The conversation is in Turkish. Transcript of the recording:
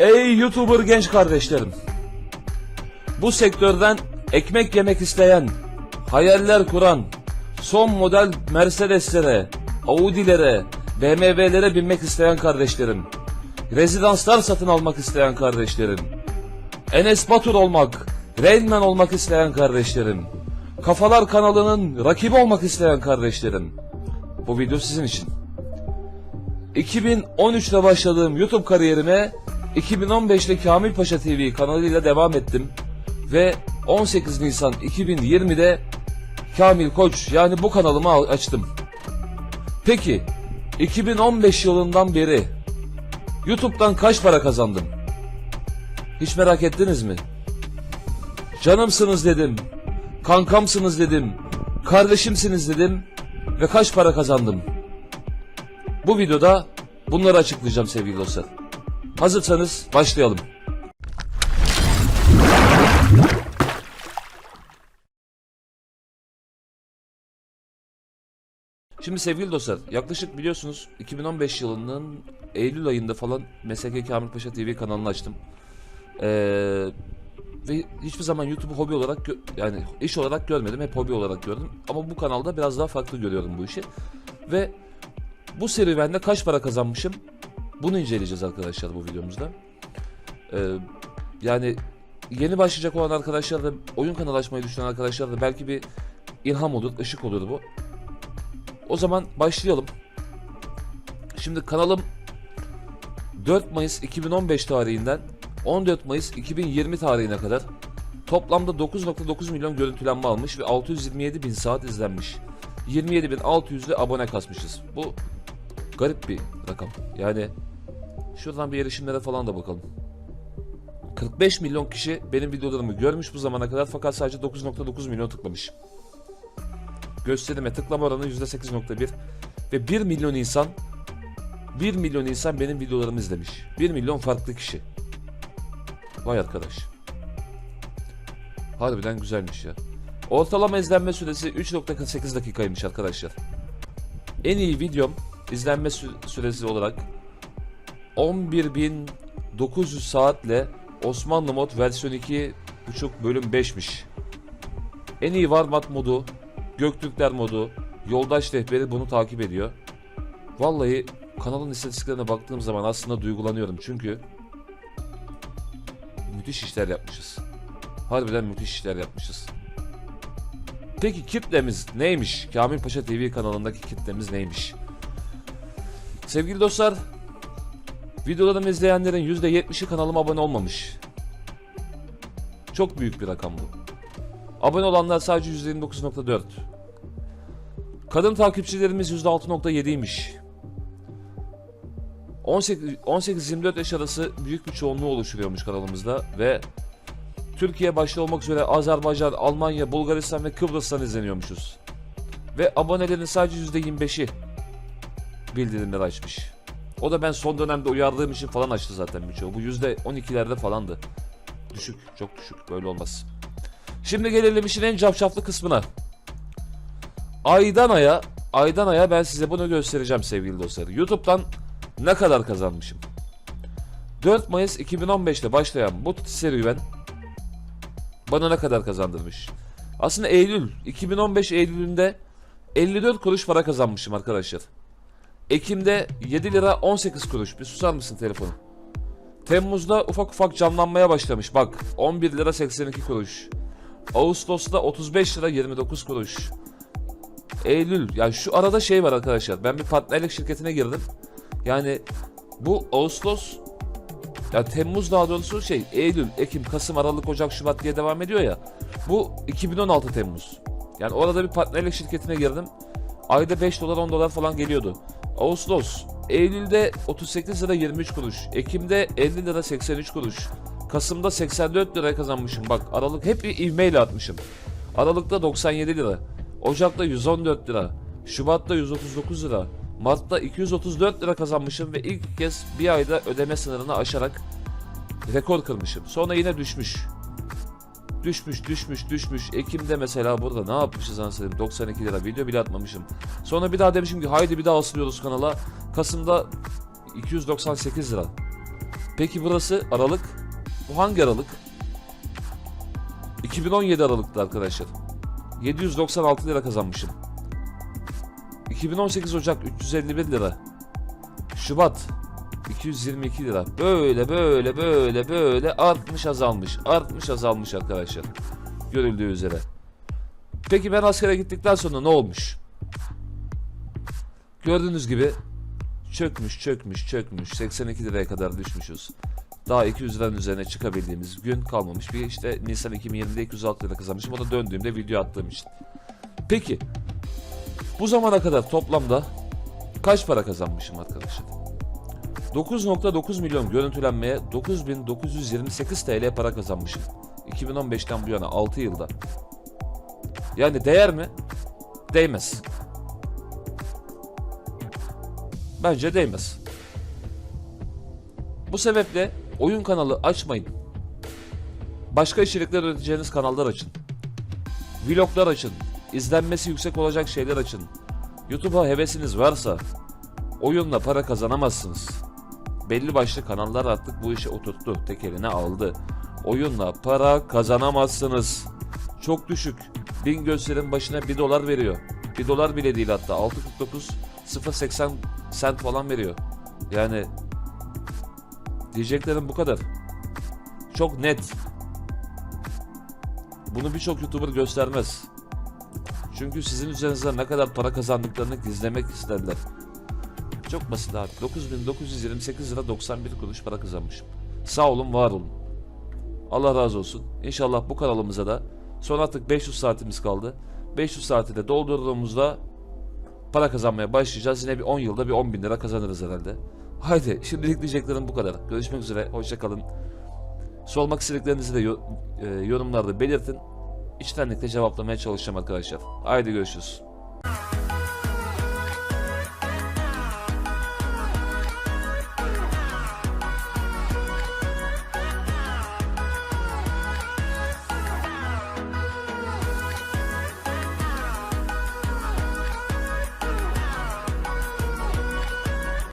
Ey YouTuber genç kardeşlerim. Bu sektörden ekmek yemek isteyen, hayaller kuran, son model Mercedes'lere, Audi'lere, BMW'lere binmek isteyen kardeşlerim. Rezidanslar satın almak isteyen kardeşlerim. Enes Batur olmak, Rainman olmak isteyen kardeşlerim. Kafalar kanalının rakibi olmak isteyen kardeşlerim. Bu video sizin için. 2013'te başladığım YouTube kariyerime 2015'te Kamil Paşa TV kanalıyla devam ettim ve 18 Nisan 2020'de Kamil Koç yani bu kanalımı açtım. Peki 2015 yılından beri YouTube'dan kaç para kazandım? Hiç merak ettiniz mi? Canımsınız dedim. Kankamsınız dedim. Kardeşimsiniz dedim ve kaç para kazandım? Bu videoda bunları açıklayacağım sevgili dostlar. Hazırsanız başlayalım. Şimdi sevgili dostlar yaklaşık biliyorsunuz 2015 yılının Eylül ayında falan MSK Kamil Paşa TV kanalını açtım. Ee, ve hiçbir zaman YouTube'u hobi olarak yani iş olarak görmedim hep hobi olarak gördüm. Ama bu kanalda biraz daha farklı görüyorum bu işi. Ve bu serüvende kaç para kazanmışım? Bunu inceleyeceğiz arkadaşlar bu videomuzda. Ee, yani yeni başlayacak olan arkadaşlar da oyun kanalı açmayı düşünen arkadaşlar da belki bir ilham olur, ışık olur bu. O zaman başlayalım. Şimdi kanalım 4 Mayıs 2015 tarihinden 14 Mayıs 2020 tarihine kadar toplamda 9.9 milyon görüntülenme almış ve 627 bin saat izlenmiş. 27.600 de abone kasmışız. Bu garip bir rakam. Yani şuradan bir erişimlere falan da bakalım. 45 milyon kişi benim videolarımı görmüş bu zamana kadar fakat sadece 9.9 milyon tıklamış. Gösterime tıklama oranı %8.1 ve 1 milyon insan 1 milyon insan benim videolarımı izlemiş. 1 milyon farklı kişi. Vay arkadaş. Harbiden güzelmiş ya. Ortalama izlenme süresi 3.48 dakikaymış arkadaşlar. En iyi videom izlenme sü- süresi olarak 11.900 saatle Osmanlı mod versiyon 2.5 bölüm 5'miş. En iyi Warmat modu, Göktürkler modu, Yoldaş rehberi bunu takip ediyor. Vallahi kanalın istatistiklerine baktığım zaman aslında duygulanıyorum çünkü müthiş işler yapmışız. Harbiden müthiş işler yapmışız. Peki kitlemiz neymiş? Kamil Paşa TV kanalındaki kitlemiz neymiş? Sevgili dostlar, videolarımı izleyenlerin %70'i kanalıma abone olmamış. Çok büyük bir rakam bu. Abone olanlar sadece %29.4. Kadın takipçilerimiz %6.7'ymiş. 18 18-24 yaş arası büyük bir çoğunluğu oluşturuyormuş kanalımızda ve Türkiye başta olmak üzere Azerbaycan, Almanya, Bulgaristan ve Kıbrıs'tan izleniyormuşuz. Ve abonelerin sadece %25'i bildirimleri açmış. O da ben son dönemde uyardığım için falan açtı zaten birçoğu. Bu %12'lerde falandı. Düşük, çok düşük. Böyle olmaz. Şimdi gelelim işin en cafcaflı kısmına. Aydan aya, aydan aya ben size bunu göstereceğim sevgili dostlar. YouTube'dan ne kadar kazanmışım? 4 Mayıs 2015'te başlayan bu serüven bana ne kadar kazandırmış? Aslında Eylül, 2015 Eylül'ünde 54 kuruş para kazanmışım arkadaşlar. Ekim'de 7 lira 18 kuruş. Bir susar mısın telefonu? Temmuz'da ufak ufak canlanmaya başlamış. Bak 11 lira 82 kuruş. Ağustos'ta 35 lira 29 kuruş. Eylül yani şu arada şey var arkadaşlar. Ben bir partnerlik şirketine girdim. Yani bu Ağustos ya Temmuz daha doğrusu şey Eylül, Ekim, Kasım, Aralık, Ocak, Şubat diye devam ediyor ya. Bu 2016 Temmuz. Yani orada bir partnerlik şirketine girdim. Ayda 5 dolar 10 dolar falan geliyordu. Ağustos, Eylül'de 38 lira 23 kuruş. Ekim'de 50 lira 83 kuruş. Kasım'da 84 lira kazanmışım. Bak Aralık hep bir ivmeyle atmışım. Aralık'ta 97 lira. Ocak'ta 114 lira. Şubat'ta 139 lira. Mart'ta 234 lira kazanmışım ve ilk kez bir ayda ödeme sınırını aşarak rekor kırmışım. Sonra yine düşmüş. Düşmüş, düşmüş, düşmüş. Ekim'de mesela burada ne yapmışız anasını 92 lira video bile atmamışım. Sonra bir daha demişim ki haydi bir daha asılıyoruz kanala. Kasım'da 298 lira. Peki burası Aralık. Bu hangi Aralık? 2017 Aralık'ta arkadaşlar. 796 lira kazanmışım. 2018 Ocak 351 lira. Şubat 222 lira. Böyle böyle böyle böyle artmış azalmış. Artmış azalmış arkadaşlar. Görüldüğü üzere. Peki ben askere gittikten sonra ne olmuş? Gördüğünüz gibi çökmüş çökmüş çökmüş 82 liraya kadar düşmüşüz. Daha 200 liranın üzerine çıkabildiğimiz gün kalmamış. Bir işte Nisan 2020'de 206 lira kazanmışım. O da döndüğümde video attığım için. Peki bu zamana kadar toplamda kaç para kazanmışım arkadaşlar? 9.9 milyon görüntülenmeye 9928 TL para kazanmışım. 2015'ten bu yana 6 yılda. Yani değer mi? Değmez. Bence değmez. Bu sebeple oyun kanalı açmayın. Başka içerikler üreteceğiniz kanallar açın. Vloglar açın. İzlenmesi yüksek olacak şeyler açın. YouTube'a hevesiniz varsa oyunla para kazanamazsınız. Belli başlı kanallar artık bu işi oturttu. Tek eline aldı. Oyunla para kazanamazsınız. Çok düşük. Bin gösterim başına 1 dolar veriyor. 1 dolar bile değil hatta. 6.49 0.80 sent falan veriyor. Yani diyeceklerim bu kadar. Çok net. Bunu birçok YouTuber göstermez. Çünkü sizin üzerinizde ne kadar para kazandıklarını gizlemek isterler. Çok basit abi. 9928 lira 91 kuruş para kazanmışım. Sağ olun, var olun. Allah razı olsun. İnşallah bu kanalımıza da son artık 500 saatimiz kaldı. 500 saati de doldurduğumuzda para kazanmaya başlayacağız. Yine bir 10 yılda bir 10 bin lira kazanırız herhalde. Haydi şimdilik diyeceklerim bu kadar. Görüşmek üzere. Hoşça kalın. Sormak istediklerinizi de e, yorumlarda belirtin. İçtenlikle cevaplamaya çalışacağım arkadaşlar. Haydi görüşürüz.